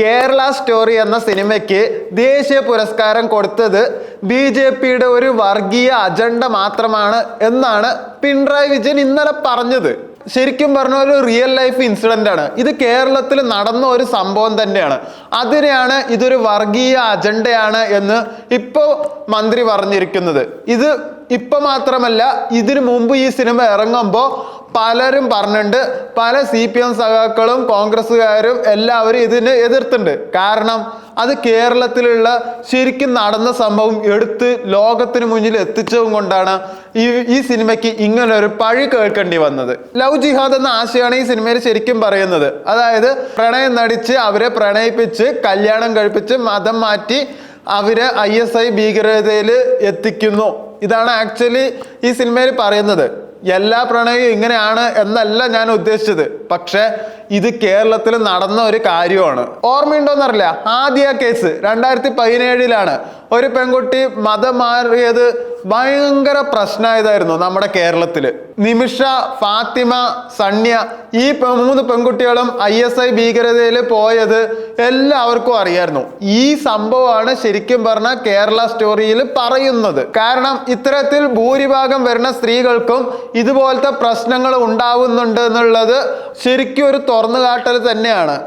Kerala story എന്ന സിനിമയ്ക്ക് ദേശീയ പുരസ്കാരം കൊടുത്തത് ബി ജെ പിയുടെ ഒരു വർഗീയ അജണ്ട മാത്രമാണ് എന്നാണ് പിണറായി വിജയൻ ഇന്നലെ പറഞ്ഞത്. ശരിക്കും പറഞ്ഞ ഒരു റിയൽ ലൈഫ് ഇൻസിഡന്റ് ആണ്. ഇത് കേരളത്തിൽ നടന്ന ഒരു സംഭവം തന്നെയാണ്. അതിനെയാണ് ഇതൊരു വർഗീയ അജണ്ടയാണ് എന്ന് ഇപ്പോൾ മന്ത്രി പറഞ്ഞിരിക്കുന്നത്. ഇത് ഇപ്പൊ മാത്രമല്ല ഇതിനു മുമ്പ് ഈ സിനിമ ഇറങ്ങുമ്പോൾ പലരും പറഞ്ഞിട്ടുണ്ട് പല സി പി എം സഖാക്കളും കോൺഗ്രസ്സുകാരും എല്ലാവരും ഇതിനെ എതിർത്തുണ്ട് കാരണം അത് കേരളത്തിലുള്ള ശരിക്കും നടന്ന സംഭവം എടുത്ത് ലോകത്തിന് മുന്നിൽ എത്തിച്ചതും കൊണ്ടാണ് ഈ ഈ സിനിമയ്ക്ക് ഇങ്ങനെ ഒരു പഴി കേൾക്കേണ്ടി വന്നത്. ലവ് ജിഹാദ് എന്ന ആശയമാണ് ഈ സിനിമയിൽ ശരിക്കും പറയുന്നത്. അതായത് പ്രണയം നടിച്ച് അവരെ പ്രണയിപ്പിച്ച് കല്യാണം കഴിപ്പിച്ച് മതം മാറ്റി അവരെ ഐ എസ് ഐ ഭീകരതയിൽ എത്തിക്കുന്നു. ഇതാണ് ആക്ച്വലി ഈ സിനിമയിൽ പറയുന്നത്. എല്ലാ പ്രണയവും ഇങ്ങനെയാണ് എന്നല്ല ഞാൻ ഉദ്ദേശിച്ചത്. പക്ഷെ ഇത് കേരളത്തിൽ നടന്ന ഒരു കാര്യമാണ്. ഓർമ്മയുണ്ടോന്നറിയില്ല. ആദ്യ കേസ് രണ്ടായിരത്തി പതിനേഴിലാണ് ഒരു പെൺകുട്ടി മതം മാറിയത് ഭയങ്കര പ്രശ്നമായതായിരുന്നു നമ്മുടെ കേരളത്തിൽ. നിമിഷ ഫാത്തിമ സണ്യ ഈ മൂന്ന് പെൺകുട്ടികളും ഐ എസ് ഐ ഭീകരതയിൽ പോയത് എല്ലാവർക്കും അറിയായിരുന്നു. ഈ സംഭവമാണ് ശരിക്കും പറഞ്ഞ കേരള സ്റ്റോറിയിൽ പറയുന്നത്. കാരണം ഇത്തരത്തിൽ ഭൂരിഭാഗം വരുന്ന സ്ത്രീകൾക്കും ഇതുപോലത്തെ പ്രശ്നങ്ങൾ ഉണ്ടാവുന്നുണ്ട് എന്നുള്ളത് ശരിക്കും ഒരു തുറന്നു കാട്ടൽ തന്നെയാണ്.